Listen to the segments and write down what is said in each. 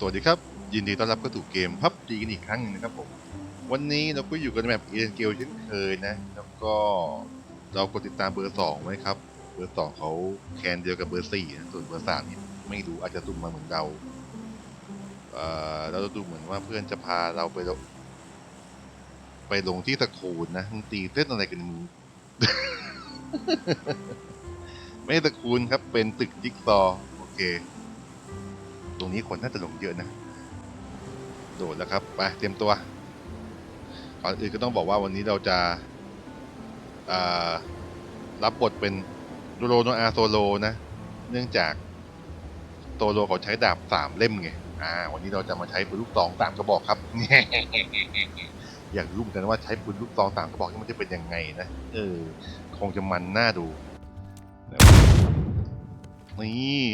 สวัสดีครับ ยินดีต้อนรับเข้าสู่เกมพับจีกันอีกครั้งหนึงนะครับผมวันนี้เราก็อยู่กันในแบบเอ็นเกลเช่นเคยนะ แล้วก็เรากดติดตามเบอร์สองไว้ครับ เบอร์สองเขาแคนเดียวกับเบอร์สี่นะส่วนเบอร์สามนี่ไม่รู้อาจจะตุ่มมาเหมือนเราเอ่อเราดูเหมือนว่าเพื่อนจะพาเราไปลงไปลงที่สกูลนะมึงตีเต้นอะไรกันมึงไม่ใช่สกูลครับเป็นตึกจิ๊กซอว์โอเค ตรงนี้คนน่าจะหลงเยอะนะ โดดแล้วครับ ไปเตรียมตัว ก่อนอื่นก็ต้องบอกว่าวันนี้เราจะารับบทเป็นโดโรโนอาโซโลนะ เนื่องจากโตโลเขาใช้ดาบสามเล่มไง อ่า วันนี้เราจะมาใช้ปืนลูกซองสามกระบอกครับ อยากรู้เหมือนกันว่าใช้ปืนลูกซองสามกระบอกนี่มันจะเป็นยังไงนะ เออ คงจะมันน่าดู นี่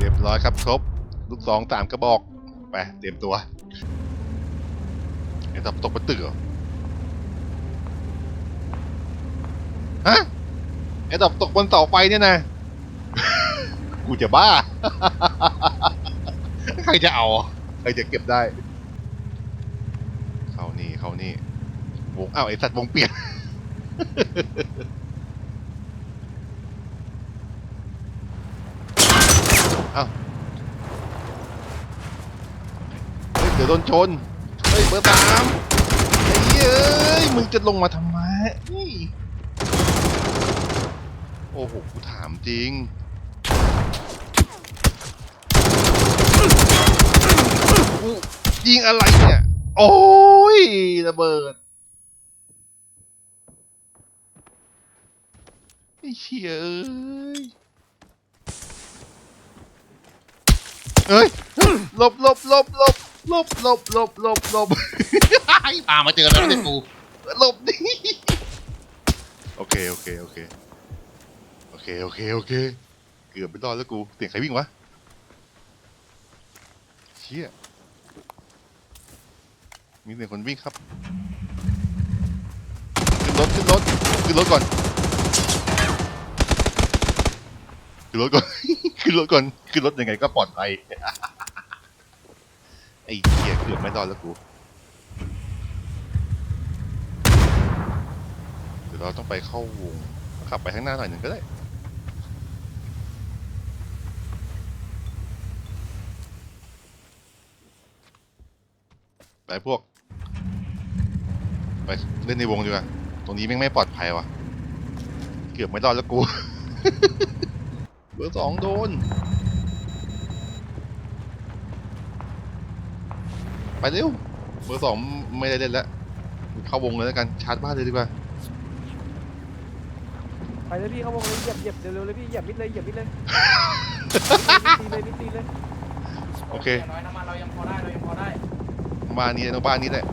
เรียบร้อยครับครบ ลูกซองสามกระบอก ไป เตรียมตัวไอ้ตับตกบนตึกเหรอฮะไอ้ตับตกบนเสาไฟเนี่ยนะ กูจะบ้า ใครจะเอา ใครจะเก็บได้ เขานี่เขานี่วงอ้าวไอสัตว์วงเปลี่ยน อ้าวเฮ้ยเดี๋ยวโดนชน เฮ้ยเบอร์สามไอ้เอ้ยมึงจะลงมาทำไมเฮ้ยโอ้โหกูถามจริง ยิงอะไรเนี่ย โอ้ยระเบิดไอ้เชี่ยเอ้ย เฮ้ยหลบหลบหลบหลบหลบหลบหลบหลบหลบไอ้ปามาเจอแล้วเนี่ยกูหลบดิโอเคโอเคโอเคโอเคโอเคโอเค เกือบไปรอดแล้วกูเสียงใครวิ่งวะเชี่ยมีเสียงคนวิ่งครับขึ้นรถขึ้นรถขึ้นรถก่อน ขึ้นรถก่อน ขึ้นรถก่อน ขึ้นรถยังไงก็ปลอดภัย ไอ้เหี้ยเกือบไม่รอดแล้วกูเดี๋ยวเราต้องไปเข้าวง ขับไปข้างหน้าหน่อยหนึ่งก็ได้ ไปพวก ไปเล่นในวงดีกว่า ตรงนี้แม่งไม่ปลอดภัยวะเกือบไม่รอดแล้วกู บอร์สองโดน ไปเร็ว เบอร์สองไม่ได้เล่นแล้ว เข้าวงเลยแล้วกัน ชาร์จบ้านเลยดีกว่า ไปเลยพี่เขาบอกเลยเหยียบเหยียบเร็วๆเลยพี่เหยียบมิดเลยเหยียบมิดเลยตีเลยมิดตีเลย โอเค น้อยน้ำมันเรายังพอได้เรายังพอได้ บ้านนี้นะบ้านนี้แหละ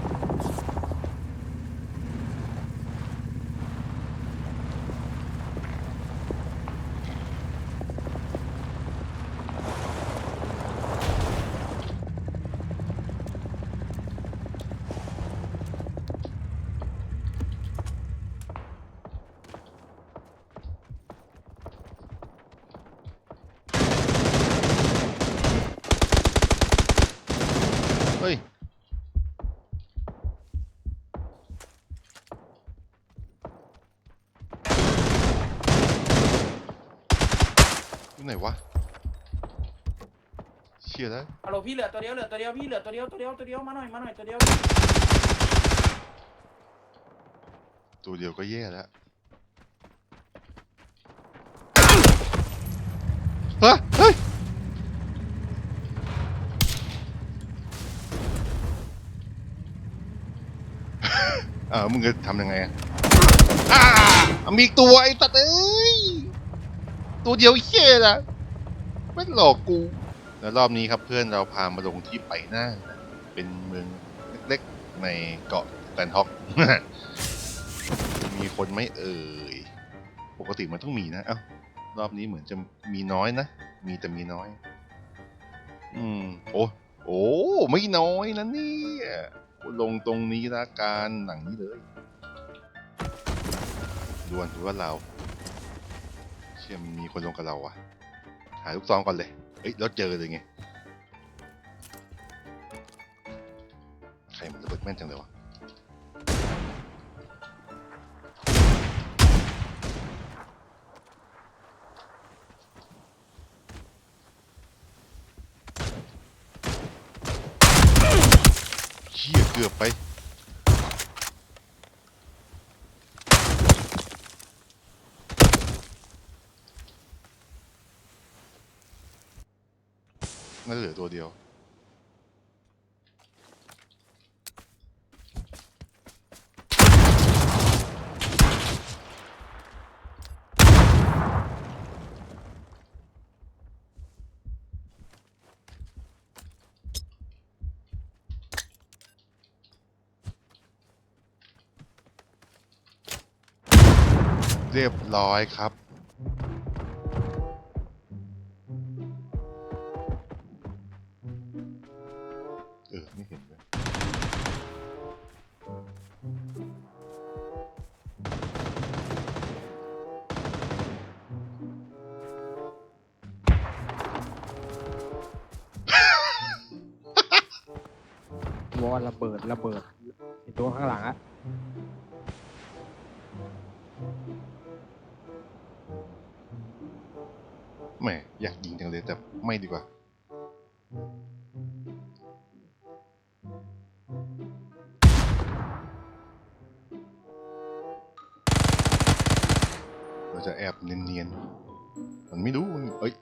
ไหนวะเชียแล้วฮัลโหลพี่เหลือตัวเดียวเหลือตัวเดียวพี่เหลือตัวเดียวตัวเดียวตัวเดียวมาหน่อยมาหน่อยตัวเดียวตัวเดียวก็แย่แล้วเฮ้ยเฮ้ยอ่ามึงจะทำยังไงอะอ่ามีอีกตัวไอ้ตัดเอ้ย ตัวเดียวเชี่ยละไม่หลอกกู แล้วรอบนี้ครับเพื่อนเราพามาลงที่ไปหน้า เป็นเมืองเล็กๆในเกาะแตนฮอก มีคนไม่เอ่ย ปกติมันต้องมีนะ เอ้ารอบนี้เหมือนจะมีน้อยนะ มีแต่มีน้อย อืม โอ้ โอ้ ไม่น้อยนะเนี่ยลงตรงนี้ละการหนังนี้เลยดวนถือว่าเรา ชี่ยมมีคนลงกับเราอะ หาลูกซองก่อนเลย เฮ้ยแล้วเจอเลยไง ใครมันระเบิดแม่นจังเลยวะเชี่ยเกือบไป น่าจะเหลือตัวเดียว เรียบร้อยครับ วอลระเบิดระเบิดไอตัวข้างหลังอะแหมอยากยิงจังเลยแต่ไม่ดีกว่า เราจะแอบเนียนๆ มันไม่รู้มันเอ้ย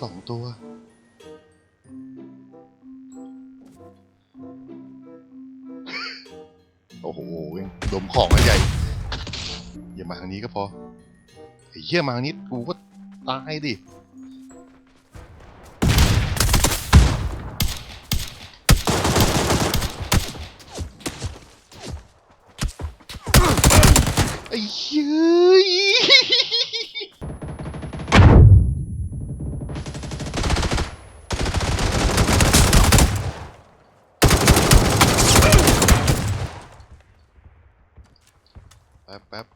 สองตัว โอ้โหดมของใหญ่ อย่ามาทางนี้ก็พอไอ้เหี้ยมาทางนี้กูก็ตายดิไอ้เหี้ย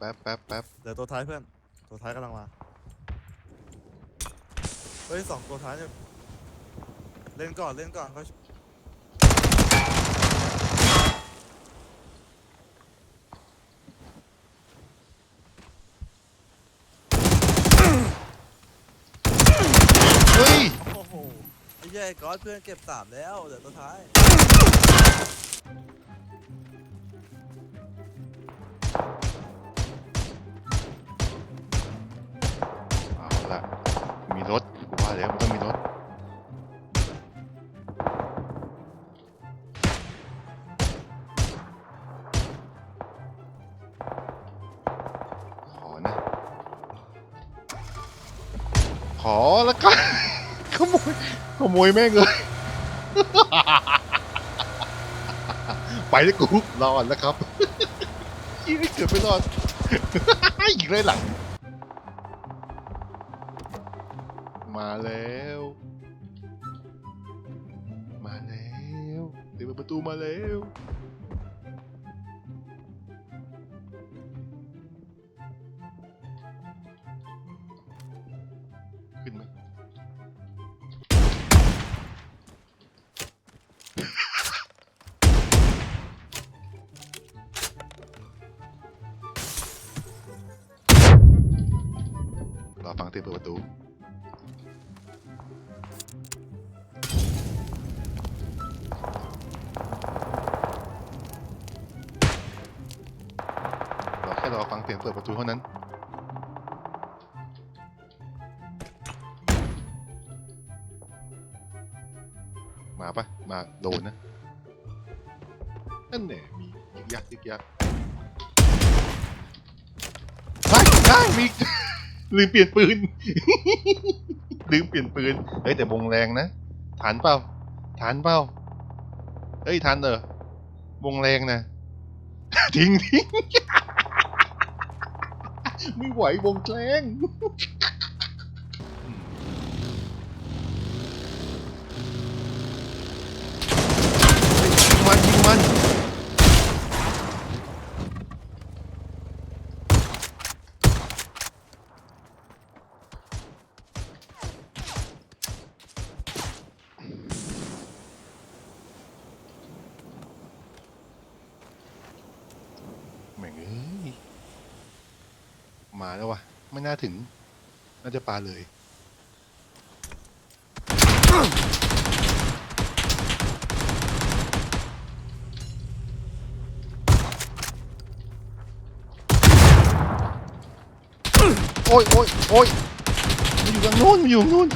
แป๊บแป๊บแป๊บแป๊บแป๊บเหลือตัวท้ายเพื่อน ตัวท้ายกำลังมา เฮ้ยสองตัวท้ายเนี่ยเล่นก่อนเล่นก่อนค่อยเฮ้ย โอ้โหไอ้เหี้ยไอ้ก๊อตเพื่อนเก็บสามแล้วเหลือตัวท้าย ขอแล้วกันขโมยขโมยแม่งเลย ไปเลยกูรอดแล้วครับยี่เกือบไม่รอดอีกเลยหลัง มาแล้ว มาแล้วเดี๋ยวประตูมาแล้ว อฟังเสียงเปิดประตู เราแค่รอฟังเสียงเปิดประตูเท่านั้น มาปะมาโดนนะ นั่นแหละมียึกยักยึกยักได้ได้มี ลืมเปลี่ยนปืน ลืมเปลี่ยนปืน เฮ้ยแต่วงแรงนะ ฐานเปล่าฐานเปล่าเฮ้ยฐานเออวงแรงนะ ทิ้งทิ้งไม่ไหววงแรง มาแล้ววะไม่น่าถึง น่าจะปลาเลย โอ้ยโอ้ยโอ้ยมันอยู่ทางนู้นมันอยู่ทางนู้น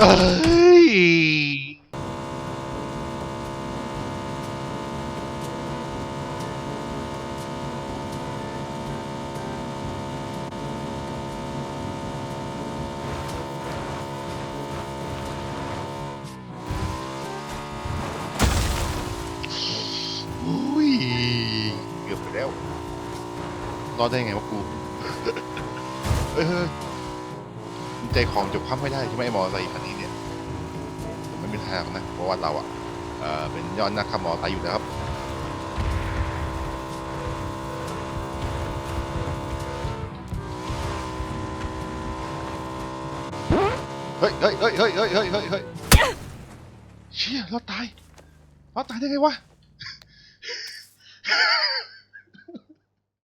เอ้ย รอดได้ยังไงวะกูเออใจของจบข้ามไม่ได้ใช่ไหมไมอไซค์คันนี้เนี่ยมันเป็นทางนะเพราะว่าเราอะเป็นยอดนักขับมอไซค์อยู่นะครับเฮ้ยเฮ้ยเฮ้ยเฮ้ยเฮ้ยเฮ้ยเฮ้ยเชี่ยรอตายรอตายได้ไงวะ